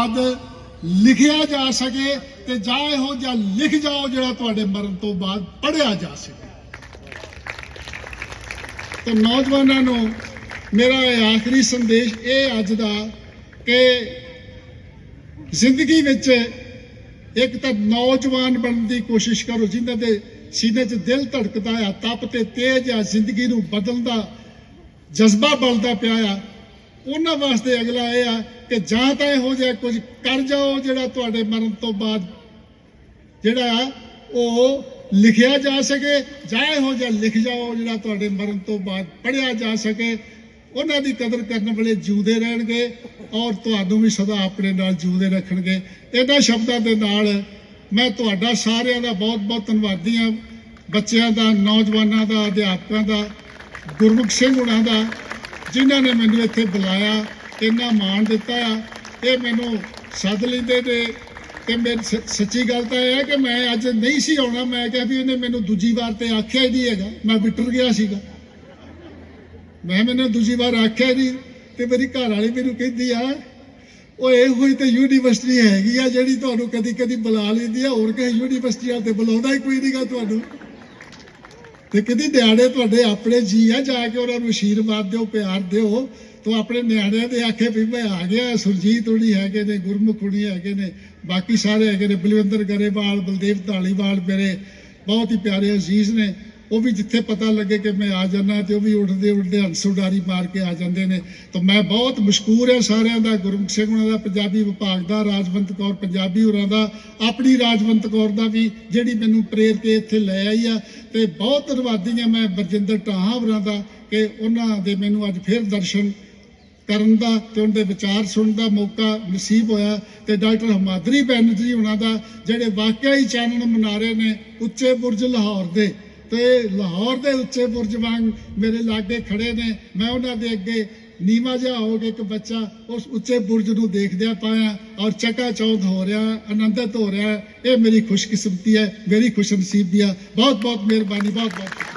ਬਾਅਦ ਲਿਖਿਆ ਜਾ ਸਕੇ ਤੇ ਜਾਂ ਇਹੋ ਜਿਹਾ ਲਿਖ ਜਾਓ ਜਿਹੜਾ ਤੁਹਾਡੇ ਮਰਨ ਤੋਂ ਬਾਅਦ ਪੜਿਆ ਜਾ ਸਕੇ। ਤੇ ਨੌਜਵਾਨਾਂ ਨੂੰ ਮੇਰਾ ਇਹ ਆਖਰੀ ਸੰਦੇਸ਼ ਇਹ ਅੱਜ ਦਾ ਕਿ ਜ਼ਿੰਦਗੀ ਵਿੱਚ ਇੱਕ ਤਾਂ ਨੌਜਵਾਨ ਬਣਨ ਦੀ ਕੋਸ਼ਿਸ਼ ਕਰੋ, ਜਿਨ੍ਹਾਂ ਦੇ ਸੀਨੇ 'ਚ ਦਿਲ ਧੜਕਦਾ ਆ, ਤਪ ਤੇ ਤੇਜ ਆ, ਜ਼ਿੰਦਗੀ ਨੂੰ ਬਦਲਦਾ ਜਜ਼ਬਾ ਬਲਦਾ ਪਿਆ ਆ। ਉਹਨਾਂ ਵਾਸਤੇ ਅਗਲਾ ਇਹ ਆ ਕਿ ਜਾਂ ਤਾਂ ਇਹੋ ਜਿਹਾ ਕੁਝ ਕਰ ਜਾਓ ਜਿਹੜਾ ਤੁਹਾਡੇ ਮਰਨ ਤੋਂ ਬਾਅਦ ਜਿਹੜਾ ਉਹ ਲਿਖਿਆ ਜਾ ਸਕੇ ਜਾਂ ਇਹੋ ਜਿਹਾ ਲਿਖ ਜਾਓ ਜਿਹੜਾ ਤੁਹਾਡੇ ਮਰਨ ਤੋਂ ਬਾਅਦ ਪੜਿਆ ਜਾ ਸਕੇ। ਉਹਨਾਂ ਦੀ ਕਦਰ ਕਰਨ ਵਾਲੇ ਜਿਉਂਦੇ ਰਹਿਣਗੇ ਔਰ ਤੁਹਾਨੂੰ ਵੀ ਸਦਾ ਆਪਣੇ ਨਾਲ ਜਿਉਂਦੇ ਰੱਖਣਗੇ। ਇਹਨਾਂ ਸ਼ਬਦਾਂ ਦੇ ਨਾਲ ਮੈਂ ਤੁਹਾਡਾ ਸਾਰਿਆਂ ਦਾ ਬਹੁਤ ਬਹੁਤ ਧੰਨਵਾਦੀ ਹਾਂ। ਬੱਚਿਆਂ ਦਾ, ਨੌਜਵਾਨਾਂ ਦਾ, ਅਧਿਆਪਕਾਂ ਦਾ, ਗੁਰਮੁਖ ਸਿੰਘ ਹੁਣਾਂ ਦਾ। ਜਿਨ੍ਹਾਂ ਨੇ ਮੈਨੂੰ ਇੱਥੇ ਬੁਲਾਇਆ, ਇੰਨਾ ਮਾਣ ਦਿੱਤਾ ਆ ਇਹ ਮੈਨੂੰ ਸੱਦ ਲੈਂਦੇ ਨੇ। ਤੇ ਮੇਰੀ ਸ- ਸੱਚੀ ਗੱਲ ਤਾਂ ਇਹ ਹੈ ਕਿ ਮੈਂ ਅੱਜ ਨਹੀਂ ਸੀ ਆਉਣਾ, ਮੈਂ ਕਿਹਾ ਵੀ ਇਹਨੇ ਮੈਨੂੰ ਦੂਜੀ ਵਾਰ ਤੇ ਆਖਿਆ ਹੀ ਨਹੀਂ ਹੈਗਾ। ਮੈਂ ਵਿਟਰ ਗਿਆ ਸੀਗਾ। ਮੈਂ ਮੈਨੂੰ ਦੂਜੀ ਵਾਰ ਆਖਿਆ ਨਹੀਂ ਤੇ ਮੇਰੀ ਘਰ ਵਾਲੀ ਮੈਨੂੰ ਕਹਿੰਦੀ ਆ, ਉਹ ਇਹੋ ਹੀ ਤੇ ਯੂਨੀਵਰਸਿਟੀ ਹੈਗੀ ਆ ਜਿਹੜੀ ਤੁਹਾਨੂੰ ਕਦੀ ਕਦੀ ਬੁਲਾ ਲੈਂਦੀ ਆ, ਹੋਰ ਕਿਸੇ ਯੂਨੀਵਰਸਿਟੀ ਵਾਲ ਤੇ ਬੁਲਾਉਂਦਾ ਹੀ ਕੋਈ ਨਹੀਂਗਾ ਤੁਹਾਨੂੰ। ਤੇ ਕਹਿੰਦੀ ਨਿਆਣੇ ਤੁਹਾਡੇ ਆਪਣੇ ਜੀ ਆ, ਜਾ ਕੇ ਉਹਨਾਂ ਨੂੰ ਆਸ਼ੀਰਵਾਦ ਦਿਓ, ਪਿਆਰ ਦਿਓ। ਤੋ ਆਪਣੇ ਨਿਆਣਿਆਂ ਦੇ ਆਖੇ ਵੀ ਮੈਂ ਆ ਗਿਆ, ਸੁਰਜੀਤ ਹੁਣੀ ਹੈਗੇ ਨੇ, ਗੁਰਮੁਖ ਹੁਣੀ ਹੈਗੇ ਨੇ, ਬਾਕੀ ਸਾਰੇ ਹੈਗੇ ਨੇ, ਬਲਵਿੰਦਰ ਗਰੇਵਾਲ, ਬਲਦੇਵ ਢਾਲੀਵਾਲ ਮੇਰੇ ਬਹੁਤ ਹੀ ਪਿਆਰੇ ਅਜ਼ੀਜ਼ ਨੇ। ਉਹ ਵੀ ਜਿੱਥੇ ਪਤਾ ਲੱਗੇ ਕਿ ਮੈਂ ਆ ਜਾਣਾ ਤੇ ਉਹ ਵੀ ਉੱਠਦੇ ਉੱਠਦੇ ਹੰਸੁਡਾਰੀ ਮਾਰ ਕੇ ਆ ਜਾਂਦੇ ਨੇ। ਤਾਂ ਮੈਂ ਬਹੁਤ ਮਸ਼ਕੂਰ ਹਾਂ ਸਾਰਿਆਂ ਦਾ, ਗੁਰਮੁਖ ਸਿੰਘ ਉਹਨਾਂ ਦਾ, ਪੰਜਾਬੀ ਵਿਭਾਗ ਦਾ, ਰਾਜਵੰਤ ਕੌਰ ਪੰਜਾਬੀ ਹੋਰਾਂ ਦਾ, ਆਪਣੀ ਰਾਜਵੰਤ ਕੌਰ ਦਾ ਵੀ, ਜਿਹੜੀ ਮੈਨੂੰ ਪ੍ਰੇਰ ਕੇ ਇੱਥੇ ਲੈ ਆਈ ਆ। ਤੇ ਬਹੁਤ ਧੰਨਵਾਦੀ ਹਾਂ ਮੈਂ ਬਰਜਿੰਦਰ ਟਾਹਾਂ ਹੋਰਾਂ ਦਾ ਕਿ ਉਹਨਾਂ ਦੇ ਮੈਨੂੰ ਅੱਜ ਫਿਰ ਦਰਸ਼ਨ ਕਰਨ ਦਾ ਤੇ ਉਹਨਾਂ ਦੇ ਵਿਚਾਰ ਸੁਣਨ ਦਾ ਮੌਕਾ ਨਸੀਬ ਹੋਇਆ ਤੇ ਡਾਕਟਰ ਹਮਾਦਰੀ ਬੈਨਰਜੀ ਉਹਨਾਂ ਦਾ ਜਿਹੜੇ ਵਾਕਿਆ ਹੀ ਚਾਨਣ ਮਨਾਰੇ ਨੇ ਉੱਚੇ ਬੁਰਜ ਲਾਹੌਰ ਦੇ, ਤੇ ਲਾਹੌਰ ਦੇ ਉੱਚੇ ਬੁਰਜ ਵਾਂਗ ਮੇਰੇ ਲਾਗੇ ਖੜੇ ਨੇ, ਮੈਂ ਉਹਨਾਂ ਦੇ ਅੱਗੇ ਨੀਵਾ ਜਿਹਾ ਹੋ ਕੇ ਇੱਕ ਬੱਚਾ ਉਸ ਉੱਚੇ ਬੁਰਜ ਨੂੰ ਦੇਖਦਿਆਂ ਪਾਇਆ ਔਰ ਚਕਾ ਚੌਂਦ ਹੋ ਰਿਹਾ, ਆਨੰਦਿਤ ਹੋ ਰਿਹਾ, ਇਹ ਮੇਰੀ ਖੁਸ਼ਕਿਸਮਤੀ ਹੈ, ਮੇਰੀ ਖੁਸ਼ਨਸੀਬੀ ਹੈ ਬਹੁਤ ਬਹੁਤ ਮਿਹਰਬਾਨੀ ਬਹੁਤ ਬਹੁਤ